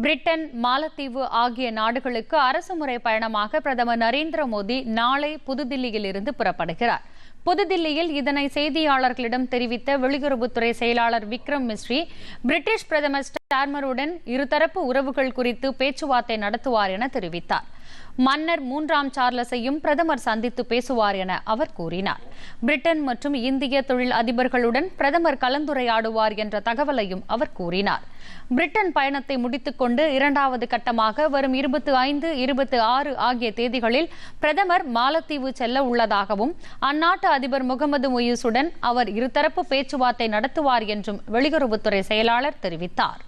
Britain மாலத்தீவு ஆகிய நாடுகளுக்கு அரசுமுறை பயணமாக பிரதமர் நரேந்திர மோடி நாளை புதுதில்லியில் இருந்து புறப்படுகிறார். புதுதில்லியில் இதனை செய்தியாளர்களிடம் தெரிவித்த வெளியுறவுத்துறை செயலாளர் விக்ரம் மிஸ்ரி பிரிட்டிஷ் பிரதமர் ஸ்டார்மருடன் இருதரப்பு உறவுகள் குறித்து பேச்சுவார்த்தை நடத்துவார் என தெரிவித்தார். மன்னர் மூன்றாம் சார்லஸையும் பிரதமர் சந்தித்து பேசுவார் என அவர் கூறினார். பிரிட்டன் மற்றும் இந்திய தொழில் அதிபர்களுடன் பிரதமர் கலந்துரையாடுவார் என்ற தகவலையும் அவர் கூறினார். பிரிட்டன் பயணத்தை முடித்துக்கொண்டு இரண்டாவது கட்டமாக வரும் இருபத்தி ஐந்து இருபத்தி ஆறு ஆகிய தேதிகளில் பிரதமர் மாலத்தீவு செல்ல உள்ளதாகவும் அந்நாட்டு அதிபர் முகமது முயிஸுடன் அவர் இருதரப்பு பேச்சுவார்த்தை நடத்துவார் என்றும் வெளியுறவுத்துறை செயலாளர் தெரிவித்தார்.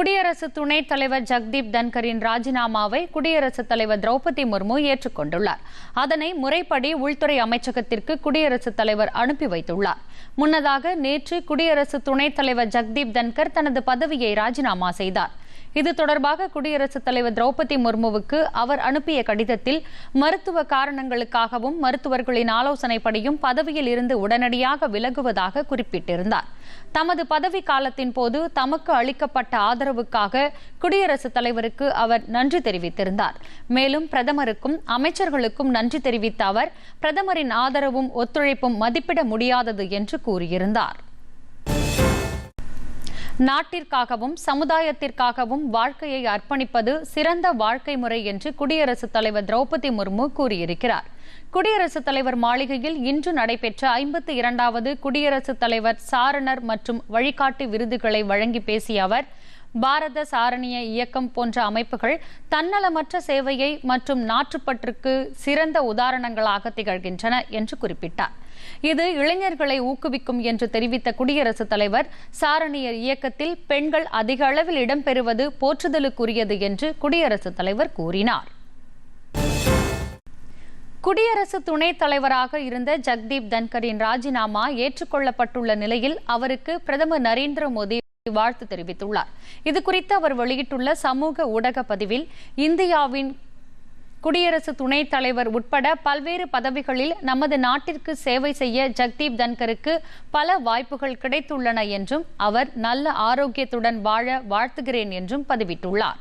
குடியரசு துணைத் தலைவர் ஜக்தீப் தன்கரின் ராஜினாமாவை குடியரசுத் தலைவர் திரௌபதி முர்மு ஏற்றுக்கொண்டுள்ளார். அதனை முறைப்படி உள்துறை அமைச்சகத்திற்கு குடியரசுத் தலைவர் அனுப்பி வைத்துள்ளார். முன்னதாக நேற்று குடியரசு துணைத் தலைவர் ஜக்தீப் தன்கர் தனது பதவியை ராஜினாமா செய்தார். இது தொடர்பாக குடியரசுத் தலைவர் திரௌபதி முர்முவுக்கு அவர் அனுப்பிய கடிதத்தில் மருத்துவ காரணங்களுக்காகவும் மருத்துவர்களின் ஆலோசனைப்படியும் பதவியில் இருந்து உடனடியாக விலகுவதாக குறிப்பிட்டிருந்தார். தமது பதவி காலத்தின் போது தமக்கு அளிக்கப்பட்ட ஆதரவுக்காக குடியரசுத் தலைவருக்கு அவர் நன்றி தெரிவித்திருந்தார். மேலும் பிரதமருக்கும் அமைச்சர்களுக்கும் நன்றி தெரிவித்த அவர் பிரதமரின் ஆதரவும் ஒத்துழைப்பும் மதிப்பிட முடியாதது என்று கூறியிருந்தார். நாட்டிற்காகவும் சமுதாயத்திற்காகவும் வாழ்க்கையை அர்ப்பணிப்பது சிறந்த வாழ்க்கை முறை என்று குடியரசுத் தலைவர் திரௌபதி முர்மு கூறியிருக்கிறார். குடியரசுத் தலைவர் மாளிகையில் இன்று நடைபெற்ற ஐம்பத்தி இரண்டாவது குடியரசுத் தலைவர் சாரணர் மற்றும் வழிகாட்டி விருதுகளை வழங்கி பேசிய அவர் பாரத சாரணிய இயக்கம் போன்ற அமைப்புகள் தன்னலமற்ற சேவையை மற்றும் நாட்டுப்பற்றுக்கு சிறந்த உதாரணங்களாக திகழ்கின்றன என்று குறிப்பிட்டார். இது இளைஞர்களை ஊக்குவிக்கும் என்று தெரிவித்த குடியரசுத் தலைவர் சாரணியர் இயக்கத்தில் பெண்கள் அதிக அளவில் இடம்பெறுவது போற்றுதலுக்குரியது என்று குடியரசுத் தலைவர் கூறினார். குடியரசு துணைத் தலைவராக இருந்த ஜக்தீப் தன்கரின் ராஜினாமா ஏற்றுக்கொள்ளப்பட்டுள்ள நிலையில் அவருக்கு பிரதமர் நரேந்திர மோடி வாழ்த்து தெரிவித்துள்ளார். இதுகுறித்து அவர் வெளியிட்டுள்ள சமூக ஊடக பதிவில் இந்தியாவின் குடியரசு துணைத் தலைவர் உட்பட பல்வேறு பதவிகளில் நமது நாட்டிற்கு சேவை செய்ய ஜக்தீப் தன்கருக்கு பல வாய்ப்புகள் கிடைத்துள்ளன என்றும் அவர் நல்ல ஆரோக்கியத்துடன் வாழ வாழ்த்துகிறேன் என்றும் பதிவிட்டுள்ளார்.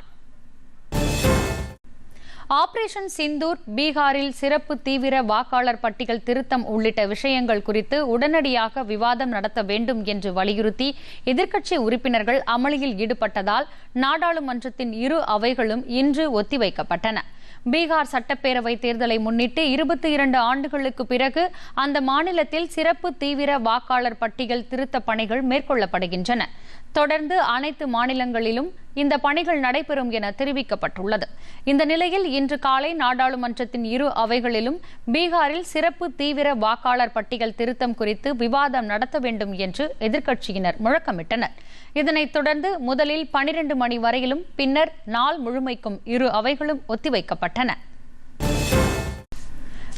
ஆபரேஷன் சிந்தூர் பீகாரில் சிறப்பு தீவிர வாக்காளர் பட்டியல் திருத்தம் உள்ளிட்ட விஷயங்கள் குறித்து உடனடியாக விவாதம் நடத்த வேண்டும் என்று வலியுறுத்தி எதிர்க்கட்சி உறுப்பினர்கள் அமளியில் ஈடுபட்டதால் நாடாளுமன்றத்தின் இரு அவைகளும் இன்று ஒத்திவைக்கப்பட்டன. பீகார் சட்டப்பேரவை தேர்தலை முன்னிட்டு இருபத்தி இரண்டு ஆண்டுகளுக்கு பிறகு அந்த மாநிலத்தில் சிறப்பு தீவிர வாக்காளர் பட்டியல் திருத்த பணிகள் மேற்கொள்ளப்படுகின்றன. தொடர்ந்து அனைத்து மாநிலங்களிலும் இந்த பணிகள் நடைபெறும் என தெரிவிக்கப்பட்டுள்ளது. இந்த நிலையில் இன்று காலை நாடாளுமன்றத்தின் இரு அவைகளிலும் பீகாரில் சிறப்பு தீவிர வாக்காளர் பட்டியல் திருத்தம் குறித்து விவாதம் நடத்த வேண்டும் என்று எதிர்க்கட்சியினர் முழக்கமிட்டனர். இதனைத் தொடர்ந்து முதலில் பனிரெண்டு மணி வரையிலும் பின்னர் நாள் முழுமைக்கும் இரு அவைகளும் ஒத்திவைக்கப்பட்டன.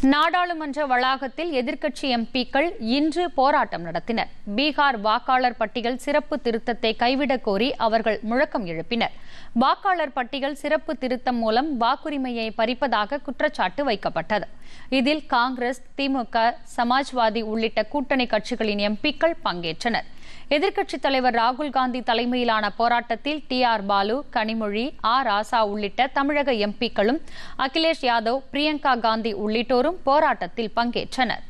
நாடாளுமன்ற வளாகத்தில் எதிர்க்கட்சி எம்பிக்கள் இன்று போராட்டம் நடத்தினர். பீகார் வாக்காளர் பட்டியல் சிறப்பு திருத்தத்தை கைவிடக் கோரி அவர்கள் முழக்கம் எழுப்பினர். வாக்காளர் பட்டியல் சிறப்பு திருத்தம் மூலம் வாக்குரிமையை பறிப்பதாக குற்றச்சாட்டு வைக்கப்பட்டது. இதில் காங்கிரஸ் திமுக சமாஜ்வாதி உள்ளிட்ட கூட்டணி கட்சிகளின் எம்பிக்கள் பங்கேற்றனர். எதிர்க்கட்சித் தலைவர் ராகுல் காந்தி தலைமையிலான போராட்டத்தில் T R Baalu Kanimozhi A Raja உள்ளிட்ட தமிழக எம்பிக்களும் அகிலேஷ் யாதவ் பிரியங்கா காந்தி உள்ளிட்டோரும் போராட்டத்தில் பங்கேற்றனர்.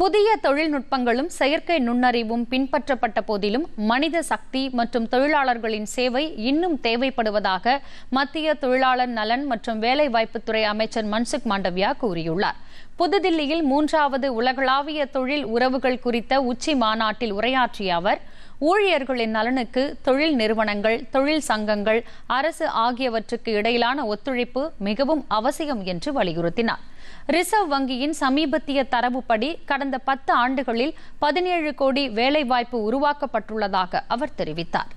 புதிய தொழில்நுட்பங்களும் செயற்கை நுண்ணறிவும் பின்பற்றப்பட்ட போதிலும் மனித சக்தி மற்றும் தொழிலாளர்களின் சேவை இன்னும் தேவைப்படுவதாக மத்திய தொழிலாளர் நலன் மற்றும் வேலைவாய்ப்புத்துறை அமைச்சர் மன்சுக் மாண்டவியா கூறியுள்ளார். புதுதில்லியில் மூன்றாவது உலகளாவிய தொழில் உறவுகள் குறித்த உச்சி மாநாட்டில் உரையாற்றிய அவர் ஊழியர்களின் நலனுக்கு தொழில் நிறுவனங்கள் தொழில் சங்கங்கள் அரசு ஆகியவற்றுக்கு இடையிலான ஒத்துழைப்பு மிகவும் அவசியம் என்று வலியுறுத்தினார். ரிசர்வ் வங்கியின் சமீபத்திய தரவுப்படி கடந்த பத்து ஆண்டுகளில் பதினேழு கோடி வேலைவாய்ப்பு உருவாக்கப்பட்டுள்ளதாக அவர் தெரிவித்தார்.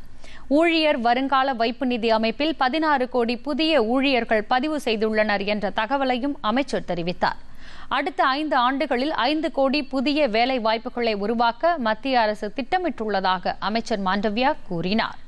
ஊழியர் வருங்கால வைப்பு நிதி அமைப்பில் பதினாறு கோடி புதிய ஊழியர்கள் பதிவு செய்துள்ளனர் என்ற தகவலையும் அமைச்சர் தெரிவித்தார். அடுத்த ஐந்து ஆண்டுகளில் ஐந்து கோடி புதிய வேலை வாய்ப்புகளை உருவாக்க மத்திய அரசு திட்டமிட்டுள்ளதாக அமைச்சர் மாண்டவியா கூறினார்.